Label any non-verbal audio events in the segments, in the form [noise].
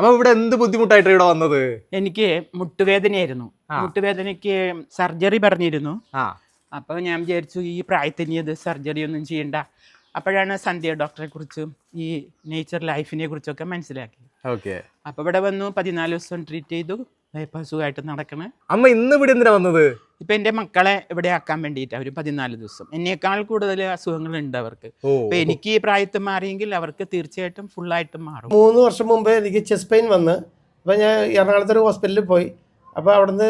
അപ്പൊ ഇവിടെ എന്ത് ബുദ്ധിമുട്ടായിട്ട് ഇവിടെ വന്നത്? എനിക്ക് മുട്ടുവേദനയായിരുന്നു. മുട്ടുവേദനക്ക് മുട്ടുവേദനയ്ക്ക് സർജറി പറഞ്ഞിരുന്നു. അപ്പൊ അപ്പോൾ ഞാൻ വിചാരിച്ചു ഈ പ്രായത്തിന് ഇത് സർജറി ഒന്നും ചെയ്യണ്ട. അപ്പോഴാണ് സന്ധ്യ ഡോക്ടറെ കുറിച്ചും ഈ നേച്ചർ ലൈഫിനെ കുറിച്ചൊക്കെ മനസ്സിലാക്കി ഓക്കെ. അപ്പോൾ ഇവിടെ വന്നു പതിനാല് ദിവസം ട്രീറ്റ് ചെയ്തു. സുഖമായിട്ട് നടക്കണേ. അമ്മ ഇന്ന് ഇവിടെ എന്തിനാ വന്നത്? ഇപ്പൊ എന്റെ മക്കളെ ഇവിടെ ആക്കാൻ വേണ്ടിയിട്ട് അവർ പതിനാല് ദിവസം. എന്നേക്കാൾ കൂടുതൽ അസുഖങ്ങൾ ഉണ്ട് അവർക്ക്. അപ്പൊ എനിക്ക് ഈ പ്രായത്തിൽ മാറിയെങ്കിൽ അവർക്ക് തീർച്ചയായിട്ടും ഫുൾ ആയിട്ട് മാറും. മൂന്ന് വർഷം മുമ്പ് എനിക്ക് ചെസ്റ്റ് പെയിൻ വന്ന്. അപ്പോൾ ഞാൻ എറണാകുളത്ത് ഒരു ഹോസ്പിറ്റലിൽ പോയി. അപ്പോൾ അവിടുന്ന്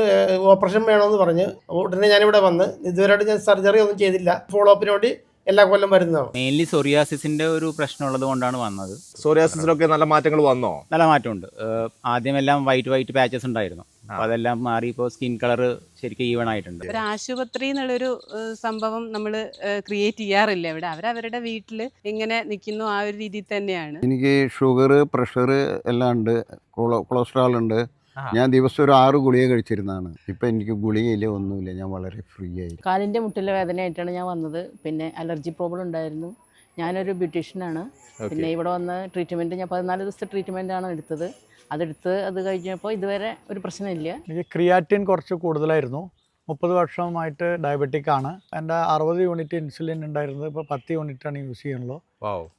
ഓപ്പറേഷൻ വേണമെന്ന് പറഞ്ഞ്. ഉടനെ ഞാൻ ഇവിടെ വന്ന്. ഇതുവരെ ഞാൻ സർജറി ഒന്നും ചെയ്തില്ല. ഫോളോ അപ്പിന് വേണ്ടി എല്ലാ കൊല്ലം വരുന്നതാണ്? മെയിൻലി സോറിയാസിന്റെ ഒരു പ്രശ്നമുള്ളത് കൊണ്ടാണ് വന്നത്. സോറിയാസിസിലൊക്കെ നല്ല മാറ്റങ്ങൾ വന്നോ? നല്ല മാറ്റമുണ്ട്. ആദ്യം ആദ്യമെല്ലാം വൈറ്റ് വൈറ്റ് പാച്ചസ് ഉണ്ടായിരുന്നു. അതെല്ലാം മാറി ഇപ്പോ സ്കിൻ കളർ ശരിക്കും ഈവൺ ആയിട്ടുണ്ട്. ഒരു ആശുപത്രി എന്നുള്ളൊരു സംഭവം നമ്മൾ ക്രിയേറ്റ് ചെയ്യാറില്ല ഇവിടെ. അവരവരുടെ വീട്ടിൽ ഇങ്ങനെ നിൽക്കുന്നു ആ ഒരു രീതിയിൽ തന്നെയാണ്. എനിക്ക് ഷുഗർ പ്രഷർ എല്ലാം ഉണ്ട്. കൊളസ്ട്രോൾ ഉണ്ട്. ഞാൻ ദിവസം ഒരു ആറ് ഗുളിക കഴിച്ചിരുന്നതാണ്. ഇപ്പം എനിക്ക് ഗുളികയില്ല ഒന്നുമില്ല. ഞാൻ വളരെ ഫ്രീ ആയി കാലിന്റെ മുട്ടിലെ വേദനയായിട്ടാണ് ഞാൻ വന്നത്. പിന്നെ അലർജി പ്രോബ്ലം ഉണ്ടായിരുന്നു. ഞാനൊരു ബ്യൂട്ടീഷ്യനാണ് പിന്നെ ഇവിടെ വന്ന് ട്രീറ്റ്മെന്റ് ഞാൻ പതിനാല് ദിവസത്തെ ആണ് എടുത്തത്. അതെടുത്ത് അത് കഴിഞ്ഞപ്പോൾ ഇതുവരെ ഒരു പ്രശ്നമില്ല. എനിക്ക് ക്രിയാറ്റിൻ കുറച്ച് കൂടുതലായിരുന്നു. മുപ്പത് വർഷമായിട്ട് ഡയബറ്റിക് ആണ്. എന്റെ അറുപത് യൂണിറ്റ് ഇൻസുലിൻ ഉണ്ടായിരുന്നത് ഇപ്പോൾ പത്ത് യൂണിറ്റ് ആണ് യൂസ് ചെയ്യുന്നുള്ളൂ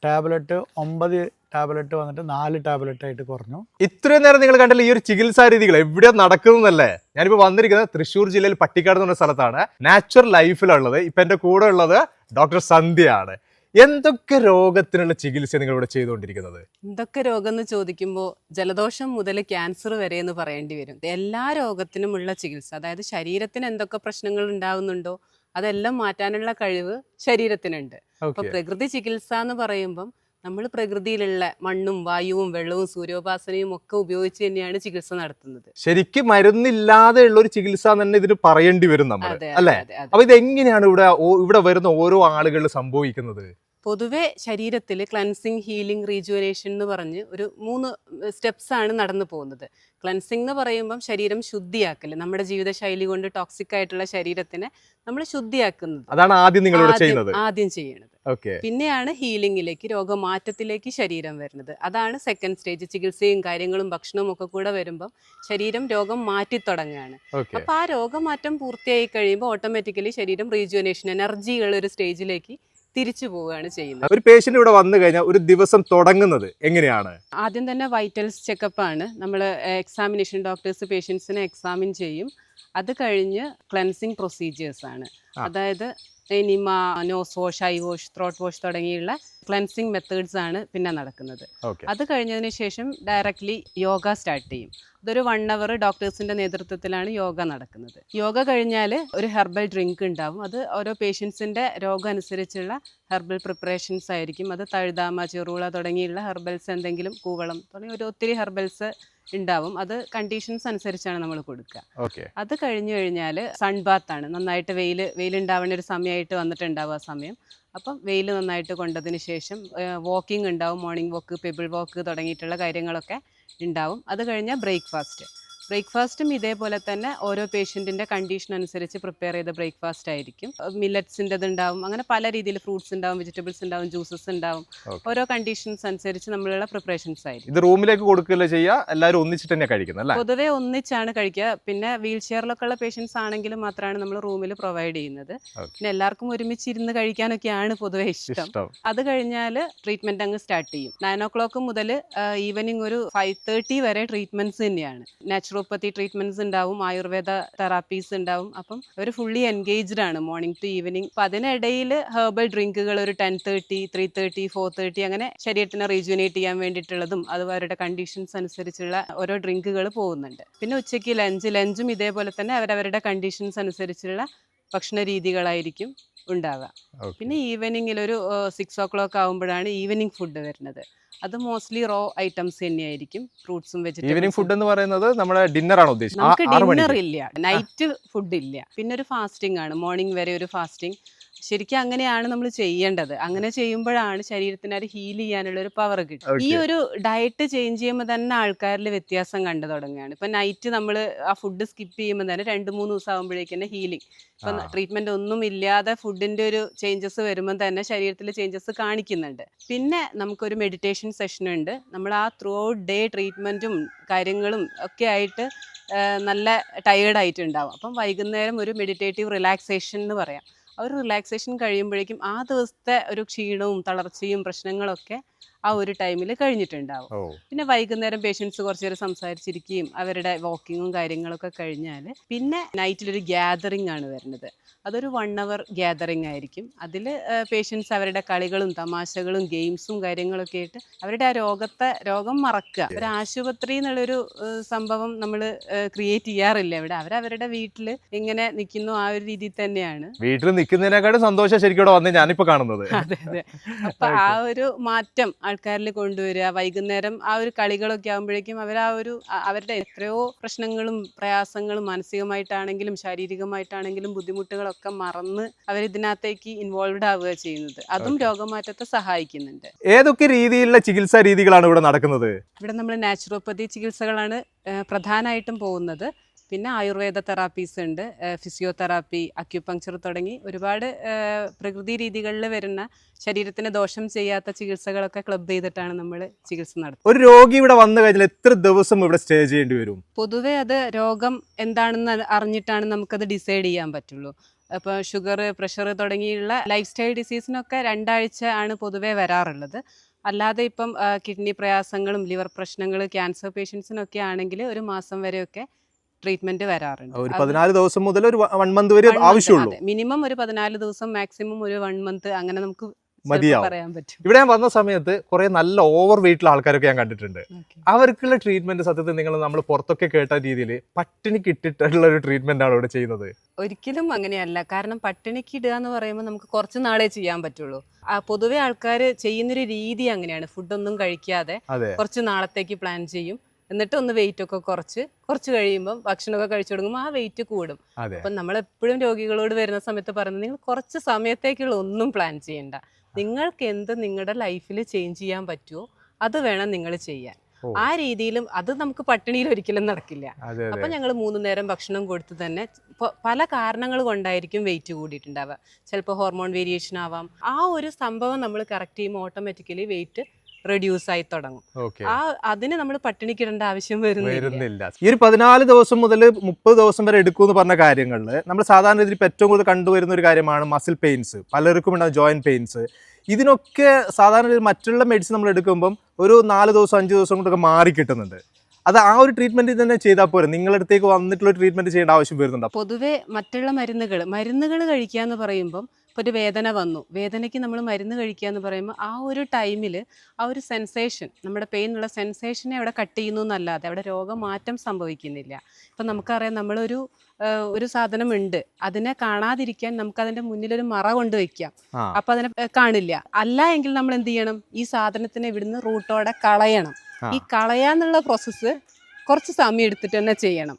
ടാബ്ലറ്റ് ഒമ്പത് ടാബ്ലറ്റ് വന്നിട്ട് നാല് ടാബ്ലറ്റ് ആയിട്ട് കുറഞ്ഞു. ഇത്രയും നേരം നിങ്ങൾ കണ്ടില്ല ഈ ഒരു ചികിത്സാ രീതികൾ എവിടെ നടക്കുന്നതല്ലേ ഞാനിപ്പോൾ വന്നിരിക്കുന്നത് തൃശ്ശൂർ ജില്ലയിൽ പട്ടിക്കാട് എന്ന് പറഞ്ഞ സ്ഥലത്താണ്. നാച്ചുറൽ ലൈഫിലുള്ളത് ഇപ്പം എന്റെ കൂടെ ഉള്ളത് ഡോക്ടർ സന്ധ്യയാണ്. എന്തൊക്കെ രോഗത്തിനുള്ള ചികിത്സ നിങ്ങൾ ഇവിടെ ചെയ്തുകൊണ്ടിരിക്കുന്നത്? എന്തൊക്കെ രോഗം എന്ന് ചോദിക്കുമ്പോൾ ജലദോഷം മുതൽ ക്യാൻസർ വരെ എന്ന് പറയേണ്ടി വരും. എല്ലാ രോഗത്തിനുമുള്ള ചികിത്സ അതായത് ശരീരത്തിന് എന്തൊക്കെ പ്രശ്നങ്ങൾ ഉണ്ടാവുന്നുണ്ടോ അതെല്ലാം മാറ്റാനുള്ള കഴിവ് ശരീരത്തിനുണ്ട്. അപ്പൊ പ്രകൃതി ചികിത്സ എന്ന് പറയുമ്പം നമ്മൾ പ്രകൃതിയിലുള്ള മണ്ണും വായുവും വെള്ളവും സൂര്യോപാസനയും ഒക്കെ ഉപയോഗിച്ച് തന്നെയാണ് ചികിത്സ നടത്തുന്നത്. ശരിക്കും മരുന്നില്ലാതെ ഉള്ള ഒരു ചികിത്സ തന്നെ ഇതിന് പറയേണ്ടി വരും നമ്മൾ അല്ലേ? അപ്പൊ ഇത് എങ്ങനെയാണ് ഇവിടെ ഇവിടെ വരുന്ന ഓരോ ആളുകളിൽ സംഭവിക്കുന്നത്? പൊതുവെ ശരീരത്തിൽ ക്ലൻസിങ് ഹീലിംഗ് റീജുവനേഷൻ എന്ന് പറഞ്ഞ് ഒരു മൂന്ന് സ്റ്റെപ്സ് ആണ് നടന്നു പോകുന്നത്. ക്ലൻസിങ് എന്ന് പറയുമ്പം ശരീരം ശുദ്ധിയാക്കൽ നമ്മുടെ ജീവിതശൈലി കൊണ്ട് ടോക്സിക് ആയിട്ടുള്ള ശരീരത്തിനെ നമ്മൾ ശുദ്ധിയാക്കുന്നത്. അതാണ് ആദ്യം ആദ്യം- ചെയ്യുന്നത്. ആദ്യം ചെയ്യണത്. പിന്നെയാണ് ഹീലിംഗിലേക്ക് രോഗമാറ്റത്തിലേക്ക് ശരീരം വരുന്നത്. അതാണ് സെക്കൻഡ് സ്റ്റേജ് ചികിത്സയും കാര്യങ്ങളും ഭക്ഷണവും ഒക്കെ കൂടെ വരുമ്പം ശരീരം രോഗം മാറ്റി തുടങ്ങുകയാണ് അപ്പൊ ആ രോഗമാറ്റം പൂർത്തിയായി കഴിയുമ്പോൾ ഓട്ടോമാറ്റിക്കലി ശരീരം റീജുവനേഷൻ എനർജിയുള്ള ഒരു സ്റ്റേജിലേക്ക് തിരിച്ചു പോവുകയാണ് ചെയ്യുന്നത്. ഒരു പേഷ്യന്റ് ഇവിടെ വന്നു കഴിഞ്ഞാൽ ഒരു ദിവസം തുടങ്ങുന്നത് എങ്ങനെയാണ്? ആദ്യം തന്നെ വൈറ്റൽസ് ചെക്കപ്പ് ആണ്. നമ്മൾ എക്സാമിനേഷൻ ഡോക്ടേഴ്സ് പേഷ്യൻസിനെ എക്സാമിൻ ചെയ്യും. അത് കഴിഞ്ഞ് ക്ലൻസിങ് പ്രൊസീജിയേഴ്സ് ആണ്. അതായത് enema nose wash eye wash throat wash തുടങ്ങിയുള്ള ക്ലെൻസിങ് മെത്തേഡ്സ് ആണ് പിന്നെ നടക്കുന്നത്. അത് കഴിഞ്ഞതിന് ശേഷം ഡയറക്റ്റ്ലി യോഗ സ്റ്റാർട്ട് ചെയ്യും. ഇതൊരു വൺ അവർ ഡോക്ടേഴ്സിന്റെ നേതൃത്വത്തിലാണ് യോഗ നടക്കുന്നത്. യോഗ കഴിഞ്ഞാൽ ഒരു ഹെർബൽ ഡ്രിങ്ക് ഉണ്ടാവും. അത് ഓരോ പേഷ്യൻസിന്റെ രോഗം അനുസരിച്ചുള്ള ഹെർബൽ പ്രിപ്പറേഷൻസ് ആയിരിക്കും. അത് തഴുതാമ ചെറുള തുടങ്ങിയുള്ള ഹെർബൽസ് എന്തെങ്കിലും കൂവളം തുടങ്ങി ഒരു ഒത്തിരി ഹെർബൽസ് ഉണ്ടാവും. അത് കണ്ടീഷൻസ് അനുസരിച്ചാണ് നമ്മൾ കൊടുക്കുക. അത് കഴിഞ്ഞു കഴിഞ്ഞാൽ സൺ ബാത്താണ് നന്നായിട്ട് വെയിൽ വെയിലുണ്ടാവുന്ന ഒരു സമയമായിട്ട് വന്നിട്ടുണ്ടാവും ആ സമയം. അപ്പം വെയിൽ നന്നായിട്ട് കൊണ്ടതിന് ശേഷം വാക്കിംഗ് ഉണ്ടാവും മോർണിംഗ് വാക്ക് പെബിൾ വാക്ക് തുടങ്ങിയിട്ടുള്ള കാര്യങ്ങളൊക്കെ ഉണ്ടാവും. അത് കഴിഞ്ഞാൽ ബ്രേക്ക്ഫാസ്റ്റ് ബ്രേക്ക്ഫാസ്റ്റും ഇതേപോലെ തന്നെ ഓരോ പേഷ്യന്റിന്റെ കണ്ടീഷൻ അനുസരിച്ച് പ്രിപ്പയർ ചെയ്ത ബ്രേക്ക്ഫാസ്റ്റ് ആയിരിക്കും. മില്ലറ്റ്സിന്റെത് ഉണ്ടാവും. അങ്ങനെ പല രീതിയിൽ ഫ്രൂട്ട്സ് ഉണ്ടാവും വെജിറ്റബിൾസ് ഉണ്ടാവും ജ്യൂസസ് ഉണ്ടാവും. ഓരോ കണ്ടീഷൻസ് അനുസരിച്ച് നമ്മളുള്ള പ്രിപ്പറേഷൻസ് ആയിരിക്കും. ഇത് റൂമിലേക്ക് കൊടുക്കുകയല്ല ചെയ്യുക? എല്ലാവരും ഒന്നിച്ചിട്ട് തന്നെ കഴിക്കുന്നത് പൊതുവേ ഒന്നിച്ചാണ് കഴിക്കുക. പിന്നെ വീൽ ചെയറിലൊക്കെ ഉള്ള പേഷ്യൻസ് ആണെങ്കിലും മാത്രമാണ് നമ്മൾ റൂമിൽ പ്രൊവൈഡ് ചെയ്യുന്നത്. പിന്നെ എല്ലാവർക്കും ഒരുമിച്ച് ഇരുന്ന് കഴിക്കാനൊക്കെയാണ് പൊതുവേ ഇഷ്ടം. അത് കഴിഞ്ഞാൽ ട്രീറ്റ്മെന്റ് അങ്ങ് സ്റ്റാർട്ട് ചെയ്യും. നയൻ ഓ ക്ലോക്ക് മുതൽ ഈവനിങ് ഒരു ഫൈവ് തേർട്ടി വരെ ട്രീറ്റ്മെന്റ്സ് തന്നെയാണ്. നാച്ചുറോപ്പത്തി ട്രീറ്റ്മെന്റ്സ് ഉണ്ടാവും ആയുർവേദ തെറാപ്പീസ് ഉണ്ടാവും. അപ്പം അവർ ഫുള്ളി എൻഗേജ്ഡ് ആണ് മോർണിംഗ് ടു ഈവനിങ് അപ്പം അതിനിടയിൽ ഹെർബൽ ഡ്രിങ്കുകൾ ഒരു ten thirty three thirty four thirty അങ്ങനെ ശരീരത്തിനെ റീജുനേറ്റ് ചെയ്യാൻ വേണ്ടിയിട്ടുള്ളതും അത് അവരുടെ കണ്ടീഷൻസ് അനുസരിച്ചുള്ള ഓരോ ഡ്രിങ്കുകൾ പോകുന്നുണ്ട്. പിന്നെ ഉച്ചയ്ക്ക് ലഞ്ച് ലഞ്ചും ഇതേപോലെ തന്നെ അവരവരുടെ കണ്ടീഷൻസ് അനുസരിച്ചുള്ള ഭക്ഷണ രീതികളായിരിക്കും ഉണ്ടാവുക. പിന്നെ ഈവനിങ്ങിൽ ഒരു സിക്സ് ഓ ക്ലോക്ക് ആകുമ്പോഴാണ് ഈവനിങ് ഫുഡ് വരുന്നത്. അത് മോസ്റ്റ്ലി റോ ഐറ്റംസ് തന്നെയായിരിക്കും. ഫ്രൂട്ട്സും ഈവനിങ് ഫുഡ് എന്ന് പറയുന്നത് നമ്മുടെ ഡിന്നർ ആണോ ഉദ്ദേശിച്ചത്. നമുക്ക് ഡിന്നർ ഇല്ല. നൈറ്റ് ഫുഡ് ഇല്ല. പിന്നെ ഒരു ഫാസ്റ്റിംഗ് ആണ്. മോർണിംഗ് വരെ ഒരു ഫാസ്റ്റിംഗ് ശരിക്കും അങ്ങനെയാണ് നമ്മൾ ചെയ്യേണ്ടത്. അങ്ങനെ ചെയ്യുമ്പോഴാണ് ശരീരത്തിന് അത് ഹീൽ ചെയ്യാനുള്ള ഒരു പവർ കിട്ടും ഈ ഒരു ഡയറ്റ് ചേഞ്ച് ചെയ്യുമ്പോൾ തന്നെ ആൾക്കാരിൽ വ്യത്യാസം കണ്ടു തുടങ്ങുകയാണ്. ഇപ്പൊ നൈറ്റ് നമ്മൾ ആ ഫുഡ് സ്കിപ്പ് ചെയ്യുമ്പോൾ തന്നെ രണ്ട് മൂന്ന് ദിവസം ആകുമ്പോഴേക്കും തന്നെ ഹീലിംഗ് ഇപ്പൊ ട്രീറ്റ്മെന്റ് ഒന്നും ഇല്ലാതെ ഫുഡിന്റെ ഒരു ചേഞ്ചസ് വരുമ്പോൾ തന്നെ ശരീരത്തിൽ ചേഞ്ചസ് കാണിക്കുന്നുണ്ട്. പിന്നെ നമുക്കൊരു മെഡിറ്റേഷൻ സെഷൻ ഉണ്ട്. നമ്മൾ ആ ത്രൂ ഔട്ട് ഡേ ട്രീറ്റ്മെന്റും കാര്യങ്ങളും ഒക്കെ ആയിട്ട് നല്ല ടയേർഡ് ആയിട്ടുണ്ടാവും. അപ്പം വൈകുന്നേരം ഒരു മെഡിറ്റേറ്റീവ് റിലാക്സേഷൻ എന്ന് പറയാം. ആ ഒരു റിലാക്സേഷൻ കഴിയുമ്പോഴേക്കും ആ ദിവസത്തെ ഒരു ക്ഷീണവും തളർച്ചയും പ്രശ്നങ്ങളൊക്കെ ആ ഒരു ടൈമിൽ കഴിഞ്ഞിട്ടുണ്ടാവും. പിന്നെ വൈകുന്നേരം പേഷ്യൻസ് കുറച്ചു നേരം സംസാരിച്ചിരിക്കുകയും അവരുടെ വാക്കിങ്ങും കാര്യങ്ങളൊക്കെ കഴിഞ്ഞാൽ പിന്നെ നൈറ്റിലൊരു ഗ്യാതറിംഗ് ആണ് വരുന്നത്. അതൊരു വൺ അവർ ഗ്യാതറിംഗ് ആയിരിക്കും. അതിൽ പേഷ്യൻസ് അവരുടെ കളികളും തമാശകളും ഗെയിംസും കാര്യങ്ങളൊക്കെ ആയിട്ട് അവരുടെ ആ രോഗത്തെ രോഗം മറക്കുക. ഒരു ആശുപത്രി എന്നുള്ളൊരു സംഭവം നമ്മൾ ക്രിയേറ്റ് ചെയ്യാറില്ല ഇവിടെ. അവരവരുടെ വീട്ടിൽ എങ്ങനെ നിൽക്കുന്നു ആ ഒരു രീതിയിൽ തന്നെയാണ്. വീട്ടിൽ നിൽക്കുന്നതിനേക്കാൾ സന്തോഷം ശരിക്കും വന്ന് ഞാനിപ്പോ കാണുന്നത്. അതെ അതെ. അപ്പൊ ആ ഒരു മാറ്റം ആൾക്കാരിൽ കൊണ്ടുവരിക. വൈകുന്നേരം ആ ഒരു കളികളൊക്കെ ആകുമ്പോഴേക്കും അവർ ആ ഒരു അവരുടെ എത്രയോ പ്രശ്നങ്ങളും പ്രയാസങ്ങളും മാനസികമായിട്ടാണെങ്കിലും ശാരീരികമായിട്ടാണെങ്കിലും ബുദ്ധിമുട്ടുകളൊക്കെ മറന്ന് അവർ ഇതിനകത്തേക്ക് ഇൻവോൾവ്ഡ് ആവുക ചെയ്യുന്നത്. അതും രോഗമാറ്റത്തെ സഹായിക്കുന്നുണ്ട്. ഏതൊക്കെ രീതിയിലുള്ള ചികിത്സാ രീതികളാണ് ഇവിടെ നടക്കുന്നത്? ഇവിടെ നമ്മൾ നാച്ചുറോപ്പതി ചികിത്സകളാണ് പ്രധാനമായിട്ടും പോകുന്നത്. പിന്നെ ആയുർവേദ തെറാപ്പീസ് ഉണ്ട് ഫിസിയോതെറാപ്പി അക്യുപങ്ക്ചർ തുടങ്ങി ഒരുപാട് പ്രകൃതി രീതികളിൽ വരുന്ന ശരീരത്തിന് ദോഷം ചെയ്യാത്ത ചികിത്സകളൊക്കെ ക്ലബ് ചെയ്തിട്ടാണ് നമ്മൾ ചികിത്സ നടത്തുന്നത്. ഒരു രോഗി ഇവിടെ വന്നു കഴിഞ്ഞാൽ എത്ര ദിവസം ഇവിടെ സ്റ്റേ ചെയ്യേണ്ടി വരും? പൊതുവേ അത് രോഗം എന്താണെന്ന് അറിഞ്ഞിട്ടാണ് നമുക്കത് ഡിസൈഡ് ചെയ്യാൻ പറ്റുള്ളൂ. അപ്പോൾ ഷുഗർ പ്രഷർ തുടങ്ങിയുള്ള ലൈഫ് സ്റ്റൈൽ ഡിസീസിനൊക്കെ രണ്ടാഴ്ച ആണ് പൊതുവേ വരാറുള്ളത്. അല്ലാതെ ഇപ്പം കിഡ്നി പ്രയാസങ്ങളും ലിവർ പ്രശ്നങ്ങൾ ക്യാൻസർ പേഷ്യൻസിനൊക്കെ ആണെങ്കിൽ ഒരു മാസം വരെയൊക്കെ ട്രീറ്റ്മെന്റ് വരാറുണ്ട്. ഒരു പതിനാല് ദിവസം മുതൽ ഒരു വൺ മന്ത് വരെ ആവശ്യമുള്ളൂ. മിനിമം ഒരു പതിനാല് ദിവസം മാക്സിമം ഒരു വൺ മന്ത് അങ്ങനെ നമുക്ക് മതിയാവും. ഇവിടെ ഞാൻ വന്ന സമയത്ത് കുറെ നല്ല ഓവർ വെയിറ്റുള്ള ആൾക്കാരൊക്കെ ഞാൻ കണ്ടിട്ടുണ്ട്. അവർക്കുള്ള ട്രീറ്റ്മെന്റ് സത്യത്തിൽ നിങ്ങൾ നമ്മൾ പുറത്തൊക്കെ കേട്ട രീതിയിൽ പട്ടിണി ഇട്ടിട്ടുള്ള ഒരു ട്രീറ്റ്മെന്റ് ആണ് ഇവിടെ ചെയ്യുന്നത്. ഒരിക്കലും അങ്ങനെയല്ല. കാരണം പട്ടിണിക്ക് ഇടുക എന്ന് പറയുമ്പോൾ നമുക്ക് കുറച്ച് നാളേ ചെയ്യാൻ പറ്റുള്ളൂ. പൊതുവെ ആൾക്കാർ ചെയ്യുന്നൊരു രീതി അങ്ങനെയാണ്. ഫുഡൊന്നും കഴിക്കാതെ കുറച്ച് നാളത്തേക്ക് പ്ലാൻ ചെയ്യും. എന്നിട്ട് ഒന്ന് വെയിറ്റ് ഒക്കെ കുറച്ച് കുറച്ച് കഴിയുമ്പോൾ ഭക്ഷണമൊക്കെ കഴിച്ചു തുടങ്ങുമ്പോൾ ആ വെയിറ്റ് കൂടും. അപ്പൊ നമ്മൾ എപ്പോഴും രോഗികളോട് വരുന്ന സമയത്ത് പറയുന്നത് നിങ്ങൾ കുറച്ച് സമയത്തേക്കുള്ള ഒന്നും പ്ലാൻ ചെയ്യണ്ട. നിങ്ങൾക്ക് എന്ത് നിങ്ങളുടെ ലൈഫിൽ ചേഞ്ച് ചെയ്യാൻ പറ്റുമോ അത് വേണം നിങ്ങൾ ചെയ്യാൻ. ആ രീതിയിലും അത് നമുക്ക് പട്ടിണിയിൽ ഒരിക്കലും നടക്കില്ല. അപ്പൊ ഞങ്ങൾ മൂന്ന് നേരം ഭക്ഷണം കൊടുത്ത് തന്നെ പല കാരണങ്ങൾ കൊണ്ടായിരിക്കും വെയിറ്റ് കൂടിയിട്ടുണ്ടാവുക. ചിലപ്പോൾ ഹോർമോൺ വേരിയേഷൻ ആവാം. ആ ഒരു സംഭവം നമ്മൾ കറക്റ്റ് ചെയ്യുമ്പോൾ ഓട്ടോമാറ്റിക്കലി വെയിറ്റ് റെഡ്യൂസ് ആയി തുടങ്ങും. ആ അതിന് നമ്മൾ പട്ടിണിക്കിടേണ്ട ആവശ്യം വരുന്നില്ല. ഈ ഒരു പതിനാല് ദിവസം മുതൽ മുപ്പത് ദിവസം വരെ എടുക്കും എന്ന് പറഞ്ഞ കാര്യങ്ങളിൽ നമ്മൾ സാധാരണ രീതിയിൽ ഇപ്പം ഏറ്റവും കൂടുതൽ കണ്ടുവരുന്ന ഒരു കാര്യമാണ് മസിൽ പെയിൻസ് പലർക്കും ഉണ്ടാകും ജോയിന്റ് പെയിൻസ് ഇതിനൊക്കെ സാധാരണ രീതിയിൽ മറ്റുള്ള മെഡിസിൻ നമ്മൾ എടുക്കുമ്പം ഒരു നാല് ദിവസം അഞ്ച് ദിവസം കൊണ്ടൊക്കെ മാറി കിട്ടുന്നുണ്ട്. അത് ആ ഒരു ട്രീറ്റ്മെന്റ് തന്നെ ചെയ്താൽ പോരെ. നിങ്ങളടുത്തേക്ക് വന്നിട്ടുള്ള ട്രീറ്റ്മെന്റ് ചെയ്യേണ്ട ആവശ്യം വരുന്നുണ്ടോ? പൊതുവേ മറ്റുള്ള മരുന്നുകൾ മരുന്നുകൾ കഴിക്കുക എന്ന് പറയുമ്പം ഇപ്പോൾ ഒരു വേദന വന്നു. വേദനയ്ക്ക് നമ്മൾ മരുന്ന് കഴിക്കുക എന്ന് പറയുമ്പോൾ ആ ഒരു ടൈമിൽ ആ ഒരു സെൻസേഷൻ നമ്മുടെ പെയിൻ ഉള്ള സെൻസേഷനെ അവിടെ കട്ട് ചെയ്യുന്നു എന്നല്ലാതെ അവിടെ രോഗമാറ്റം സംഭവിക്കുന്നില്ല. ഇപ്പം നമുക്കറിയാം നമ്മളൊരു ഒരു സാധനമുണ്ട്. അതിനെ കാണാതിരിക്കാൻ നമുക്ക് അതിന്റെ മുന്നിലൊരു മറ കൊണ്ട് വയ്ക്കാം അപ്പം അതിനെ കാണില്ല. അല്ല എങ്കിൽ നമ്മൾ എന്ത് ചെയ്യണം? ഈ സാധനത്തിനെ ഇവിടുന്ന് റൂട്ടോടെ കളയണം. ഈ കളയാന്നുള്ള പ്രോസസ്സ് കുറച്ച് സമയം എടുത്തിട്ട് തന്നെ ചെയ്യണം.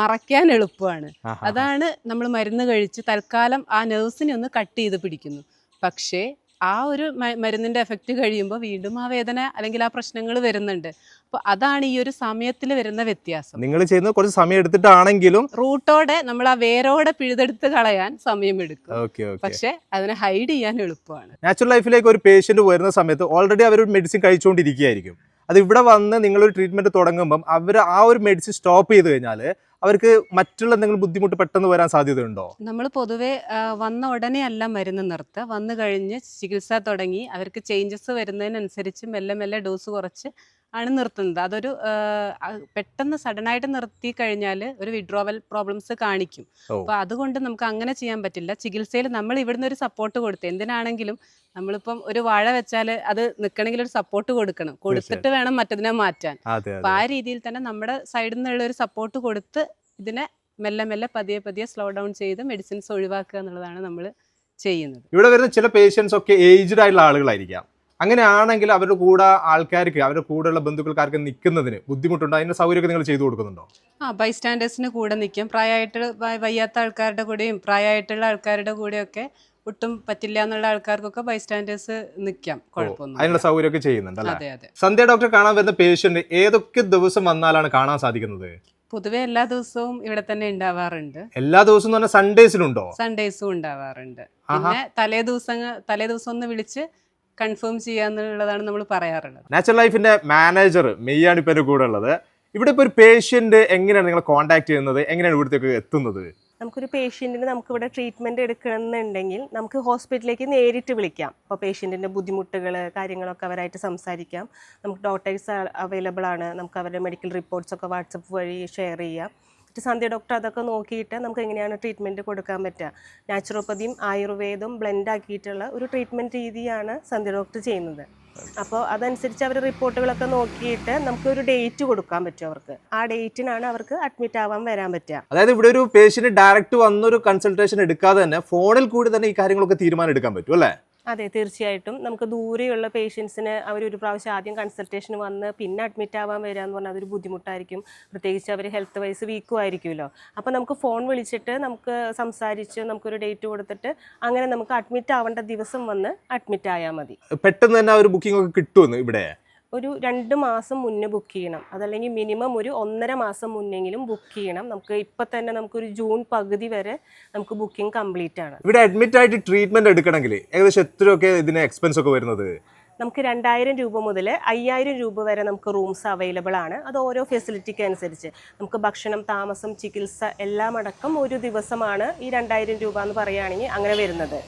മറയ്ക്കാൻ എളുപ്പമാണ്. അതാണ് നമ്മൾ മരുന്ന് കഴിച്ച് തൽക്കാലം ആ നെർവ്സിനെ ഒന്ന് കട്ട് ചെയ്ത് പിടിക്കുന്നു. പക്ഷേ ആ ഒരു മരുന്നിന്റെ എഫക്റ്റ് കഴിയുമ്പോൾ വീണ്ടും ആ വേദന അല്ലെങ്കിൽ ആ പ്രശ്നങ്ങൾ വരുന്നുണ്ട്. അപ്പോൾ അതാണ് ഈ ഒരു സമയത്തിൽ വരുന്ന വ്യത്യാസം. നിങ്ങൾ ചെയ്യുന്നത് കുറച്ച് സമയം എടുത്തിട്ടാണെങ്കിലും റൂട്ടോടെ നമ്മൾ ആ വേരോടെ പിഴുതെടുത്ത് കളയാൻ സമയമെടുക്കും എടുക്കും. പക്ഷെ അതിനെ ഹൈഡ് ചെയ്യാൻ എളുപ്പമാണ്. നാച്ചുറൽ ലൈഫിലേക്ക് ഒരു പേഷ്യന്റ് വരുന്ന സമയത്ത് ഓൾറെഡി അവർ മെഡിസിൻ കഴിച്ചുകൊണ്ടിരിക്കുകയായിരിക്കും അത് ഇവിടെ വന്ന് നിങ്ങളൊരു ട്രീറ്റ്മെന്റ് തുടങ്ങുമ്പം അവർ ആ ഒരു മെഡിസിൻ സ്റ്റോപ്പ് ചെയ്ത് കഴിഞ്ഞാൽ അവർക്ക് മറ്റുള്ള എന്തെങ്കിലും ബുദ്ധിമുട്ട് പെട്ടെന്ന് വരാൻ സാധ്യതയുണ്ടോ? നമ്മൾ പൊതുവെ വന്ന ഉടനെ അല്ല മരുന്ന് നിർത്തുക വന്നു കഴിഞ്ഞ് ചികിത്സ തുടങ്ങി. അവർക്ക് ചേഞ്ചസ് വരുന്നതിനനുസരിച്ച് മെല്ലെ മെല്ലെ ഡോസ് കുറച്ച് ആണ് നിർത്തുന്നത്. അതൊരു പെട്ടെന്ന് സഡനായിട്ട് നിർത്തി കഴിഞ്ഞാൽ ഒരു വിഡ്രോവൽ പ്രോബ്ലംസ് കാണിക്കും. അപ്പോൾ അതുകൊണ്ട് നമുക്ക് അങ്ങനെ ചെയ്യാൻ പറ്റില്ല. ചികിത്സയിൽ നമ്മൾ ഇവിടുന്ന് ഒരു സപ്പോർട്ട് കൊടുത്ത് എന്തിനാണെങ്കിലും നമ്മളിപ്പം ഒരു വാഴ വെച്ചാൽ അത് നിൽക്കണമെങ്കിൽ ഒരു സപ്പോർട്ട് കൊടുക്കണം. കൊടുത്തിട്ട് വേണം മറ്റതിനെ മാറ്റാൻ. അപ്പൊ ആ രീതിയിൽ തന്നെ നമ്മുടെ സൈഡിൽ നിന്നുള്ള ഒരു സപ്പോർട്ട് കൊടുത്ത് ഇതിനെ മെല്ലെ മെല്ലെ പതിയെ പതിയെ സ്ലോ ഡൗൺ ചെയ്ത് മെഡിസിൻസ് ഒഴിവാക്കുക എന്നുള്ളതാണ് നമ്മൾ ചെയ്യുന്നത്. ഇവിടെ വരുന്ന ചില പേഷ്യൻസ് ഒക്കെ ഏജ്ഡ് ആയിട്ടുള്ള ആളുകളായിരിക്കാം. അങ്ങനെയാണെങ്കിൽ അവരുടെ കൂടെ ആൾക്കാർക്ക് അവരുടെ കൂടെയുള്ള ബന്ധുക്കൾക്കാർക്ക് നിൽക്കുന്നതിന് ബുദ്ധിമുട്ടുണ്ടോ? അതിന്റെ സൗകര്യമൊക്കെ നിങ്ങൾ ചെയ്തു കൊടുക്കുന്നുണ്ടോ? ആ ബൈസ്റ്റാൻഡേഴ്സിന് കൂടെ നിൽക്കും. പ്രായമായിട്ട് വയ്യാത്ത ആൾക്കാരുടെ കൂടെയും പ്രായമായിട്ടുള്ള ആൾക്കാരുടെ കൂടെയൊക്കെ ഒട്ടും പറ്റില്ല എന്നുള്ള ആൾക്കാർക്കൊക്കെ ബൈസ്റ്റാൻഡേഴ്സ് നിൽക്കാം കുഴപ്പമൊന്നും അതിനുള്ള സൗകര്യമൊക്കെ ചെയ്യുന്നുണ്ടല്ലേ അതെ അതെ. സന്ധ്യ ഡോക്ടർ കാണാൻ വരുന്ന പേഷ്യന്റ് ഏതൊക്കെ ദിവസം വന്നാലാണ് കാണാൻ സാധിക്കുന്നത്? പൊതുവെ എല്ലാ ദിവസവും ഇവിടെ തന്നെ ഉണ്ടാവാറുണ്ട്. എല്ലാ ദിവസവും പറഞ്ഞാൽ സൺഡേസിലുണ്ടോ സൺഡേസും ഉണ്ടാവാറുണ്ട്. പിന്നെ തലേ ദിവസം തലേ ദിവസം ഒന്ന് വിളിച്ച് കൺഫേം ചെയ്യാന്നുള്ളതാണ് നമ്മൾ പറയാറുള്ളത്. നാച്ചുറൽ ലൈഫിന്റെ മാനേജർ മെയ്യാണ് ഇപ്പൊ എന്റെ കൂടെ ഉള്ളത്. ഇവിടെ ഇപ്പൊ ഒരു പേഷ്യന്റ് എങ്ങനെയാണ് നിങ്ങൾ കോൺടാക്ട് ചെയ്യുന്നത്? എങ്ങനെയാണ് ഇവിടത്തേക്ക് എത്തുന്നത്? നമുക്കൊരു പേഷ്യന്റിന് നമുക്കിവിടെ ട്രീറ്റ്മെന്റ് എടുക്കണമെന്നുണ്ടെങ്കിൽ നമുക്ക് ഹോസ്പിറ്റലിലേക്ക് നേരിട്ട് വിളിക്കാം. അപ്പോൾ പേഷ്യന്റിന്റെ ബുദ്ധിമുട്ടുകൾ കാര്യങ്ങളൊക്കെ അവരായിട്ട് സംസാരിക്കാം. നമുക്ക് ഡോക്ടേഴ്സ് അവൈലബിൾ ആണ്. നമുക്ക് അവരുടെ മെഡിക്കൽ റിപ്പോർട്ട്സ് ഒക്കെ വാട്സപ്പ് വഴി ഷെയർ ചെയ്യാം. സന്ധ്യ ഡോക്ടർ അതൊക്കെ നോക്കിയിട്ട് നമുക്ക് എങ്ങനെയാണ് ട്രീറ്റ്മെന്റ് കൊടുക്കാൻ പറ്റുക. നാച്ചുറോപ്പതിയും ആയുർവേദവും ബ്ലെൻഡ് ആക്കിയിട്ടുള്ള ഒരു ട്രീറ്റ്മെന്റ് രീതിയാണ് സന്ധ്യ ഡോക്ടർ ചെയ്യുന്നത്. അപ്പോൾ അതനുസരിച്ച് അവർ റിപ്പോർട്ടുകളൊക്കെ നോക്കിയിട്ട് നമുക്ക് ഒരു ഡേറ്റ് കൊടുക്കാൻ പറ്റും അവർക്ക്. ആ ഡേറ്റിനാണ് അവർക്ക് അഡ്മിറ്റ് ആവാൻ വരാൻ പറ്റുക. അതായത് ഇവിടെ ഒരു പേഷ്യന്റ് ഡയറക്റ്റ് വന്നൊരു കൺസൾട്ടേഷൻ എടുക്കാതെ തന്നെ ഫോണിൽ കൂടി തന്നെ ഈ കാര്യങ്ങളൊക്കെ തീരുമാനം എടുക്കാൻ പറ്റും അല്ലേ? അതെ തീർച്ചയായിട്ടും. നമുക്ക് ദൂരെയുള്ള പേഷ്യൻസിന് അവർ ഒരു പ്രാവശ്യം ആദ്യം കൺസൾട്ടേഷന് വന്ന് പിന്നെ അഡ്മിറ്റ് ആവാൻ വരിക എന്ന് പറഞ്ഞാൽ അതൊരു ബുദ്ധിമുട്ടായിരിക്കും. പ്രത്യേകിച്ച് അവർ ഹെൽത്ത് വൈസ് വീക്കും ആയിരിക്കുമല്ലോ. അപ്പോൾ നമുക്ക് ഫോൺ വിളിച്ചിട്ട് നമുക്ക് സംസാരിച്ച് നമുക്കൊരു ഡേറ്റ് കൊടുത്തിട്ട് അങ്ങനെ നമുക്ക് അഡ്മിറ്റ് ആവേണ്ട ദിവസം വന്ന് അഡ്മിറ്റ് ആയാൽ മതി. പെട്ടെന്ന് തന്നെ ഒരു ബുക്കിംഗ് ഒക്കെ കിട്ടുമെന്ന് ഇവിടെ? ഒരു രണ്ട് മാസം മുന്നേ ബുക്ക് ചെയ്യണം. അതല്ലെങ്കിൽ മിനിമം ഒരു ഒന്നര മാസം മുന്നെങ്കിലും ബുക്ക് ചെയ്യണം. നമുക്ക് ഇപ്പം തന്നെ നമുക്കൊരു ജൂൺ പകുതി വരെ നമുക്ക് ബുക്കിംഗ് കംപ്ലീറ്റ് ആണ്. ഇവിടെ അഡ്മിറ്റ് ആയിട്ട് ട്രീറ്റ്മെന്റ് എടുക്കണമെങ്കിൽ ഏകദേശം എത്രയൊക്കെ ഇതിന് എക്സ്പെൻസ് ഒക്കെ വരുന്നത്? നമുക്ക് രണ്ടായിരം രൂപ മുതൽ അയ്യായിരം രൂപ വരെ നമുക്ക് റൂംസ് അവൈലബിൾ ആണ്. അത് ഓരോ ഫെസിലിറ്റിക്ക് അനുസരിച്ച്. നമുക്ക് ഭക്ഷണം താമസം ചികിത്സ എല്ലാം അടക്കം ഒരു ദിവസമാണ് ഈ രണ്ടായിരം രൂപ എന്ന് പറയുകയാണെങ്കിൽ അങ്ങനെ വരുന്നത്.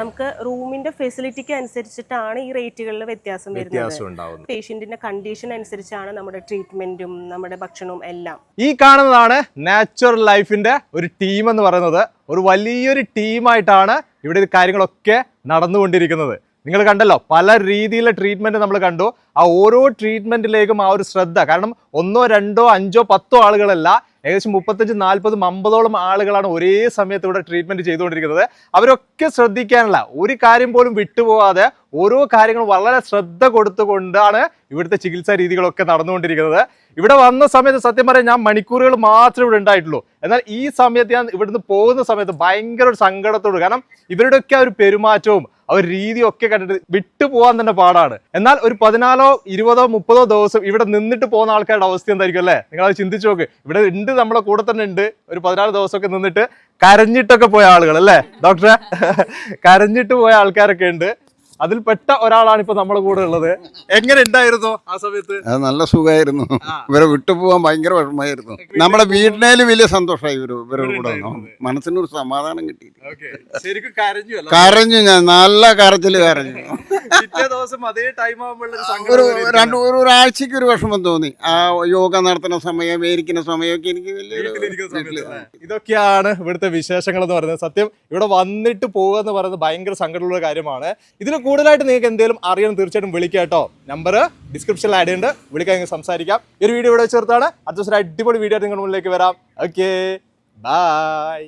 നമുക്ക് റൂമിന്റെ ഫെസിലിറ്റിക്ക് അനുസരിച്ചിട്ടാണ് ഈ റേറ്റുകളിൽ വ്യത്യാസം വരുന്നത്. പേഷ്യന്റിന്റെ കണ്ടീഷൻ അനുസരിച്ചാണ് നമ്മുടെ ട്രീറ്റ്മെന്റും നമ്മുടെ ഭക്ഷണവും എല്ലാം. ഈ കാണുന്നതാണ് നാച്ചുറൽ ലൈഫിന്റെ ഒരു ടീം എന്ന് പറയുന്നത്. ഒരു വലിയൊരു ടീമായിട്ടാണ് ഇവിടെ കാര്യങ്ങളൊക്കെ നടന്നുകൊണ്ടിരിക്കുന്നത്. നിങ്ങൾ കണ്ടല്ലോ പല രീതിയിലുള്ള ട്രീറ്റ്മെന്റ് നമ്മൾ കണ്ടു. ആ ഓരോ ട്രീറ്റ്മെന്റിലേക്കും ആ ഒരു ശ്രദ്ധ. കാരണം ഒന്നോ രണ്ടോ അഞ്ചോ പത്തോ ആളുകളല്ല ഏകദേശം മുപ്പത്തഞ്ച് നാൽപ്പതും അമ്പതോളം ആളുകളാണ് ഒരേ സമയത്ത് ഇവിടെ ട്രീറ്റ്മെന്റ് ചെയ്തുകൊണ്ടിരിക്കുന്നത്. അവരൊക്കെ ശ്രദ്ധിക്കാനുള്ള ഒരു കാര്യം പോലും വിട്ടുപോകാതെ ഓരോ കാര്യങ്ങളും വളരെ ശ്രദ്ധ കൊടുത്തുകൊണ്ടാണ് ഇവിടുത്തെ ചികിത്സാ രീതികളൊക്കെ നടന്നുകൊണ്ടിരിക്കുന്നത്. ഇവിടെ വന്ന സമയത്ത് സത്യം പറയാൻ ഞാൻ മണിക്കൂറുകൾ മാത്രമേ ഇവിടെ ഉണ്ടായിട്ടുള്ളൂ. എന്നാൽ ഈ സമയത്ത് ഞാൻ ഇവിടുന്ന് പോകുന്ന സമയത്ത് ഭയങ്കര ഒരു സങ്കടത്തോട്. കാരണം ഇവരുടെയൊക്കെ ആ ഒരു പെരുമാറ്റവും ആ ഒരു രീതിയൊക്കെ കണ്ടിട്ട് വിട്ടു പോകാൻ തന്നെ പാടാണ്. എന്നാൽ ഒരു പതിനാലോ ഇരുപതോ മുപ്പതോ ദിവസം ഇവിടെ നിന്നിട്ട് പോകുന്ന ആൾക്കാരുടെ അവസ്ഥ എന്തായിരിക്കും അല്ലേ? നിങ്ങൾ അത് ചിന്തിച്ചു നോക്ക്. ഇവിടെ ഉണ്ട് നമ്മളെ കൂടെ തന്നെ ഉണ്ട്. ഒരു പതിനാല് ദിവസമൊക്കെ നിന്നിട്ട് കരഞ്ഞിട്ടൊക്കെ പോയ ആളുകൾ അല്ലേ? ഡോക്ടറെ കരഞ്ഞിട്ട് പോയ ആൾക്കാരൊക്കെ ഉണ്ട്. അതിൽപ്പെട്ട ഒരാളാണ് ഇപ്പൊ നമ്മുടെ കൂടെ ഉള്ളത്. എങ്ങനെ ഉണ്ടായിരുന്നു ആ സമയത്ത്? അത് നല്ല സുഖമായിരുന്നു. ഇവരെ വിട്ടുപോകാൻ ഭയങ്കര വിഷമമായിരുന്നു. [laughs] നമ്മുടെ വീട്ടിനേലും വലിയ സന്തോഷമായി ഇവർ ഇവരുടെ കൂടെ മനസ്സിന് മനസ്സിനൊരു സമാധാനം കിട്ടി ശരിക്കും കരഞ്ഞു കരഞ്ഞു ഞാൻ നല്ല കരച്ചിൽ കരഞ്ഞു. [laughs] പിറ്റേ ദിവസം അതേ ടൈം ഒരു രണ്ട് ഒരു ഒരാഴ്ചക്ക് ഒരു വിഷമം തോന്നി. ആ യോഗ നടത്തുന്ന സമയം ഇരിക്കുന്ന സമയമൊക്കെ എനിക്ക് വലിയ? ഇതൊക്കെയാണ് ഇവിടുത്തെ വിശേഷങ്ങൾ എന്ന് പറയുന്നത്. സത്യം ഇവിടെ വന്നിട്ട് പോകുക എന്ന് പറയുന്നത് ഭയങ്കര സങ്കടമുള്ള കാര്യമാണ്. ഇതിൽ കൂടുതലായിട്ട് നിങ്ങൾക്ക് എന്തെങ്കിലും അറിയണം തീർച്ചയായിട്ടും വിളിക്കാം കേട്ടോ. നമ്പർ ഡിസ്ക്രിപ്ഷനിൽ ആഡ് ചെയ്യുന്നുണ്ട് വിളിക്കാൻ നിങ്ങൾക്ക് സംസാരിക്കാം. ഒരു വീഡിയോ ഇവിടെ ചേർത്താണ് അടുത്ത ദിവസം അടിപൊളി വീഡിയോ നിങ്ങളുടെ മുന്നിലേക്ക് വരാം. Okay bye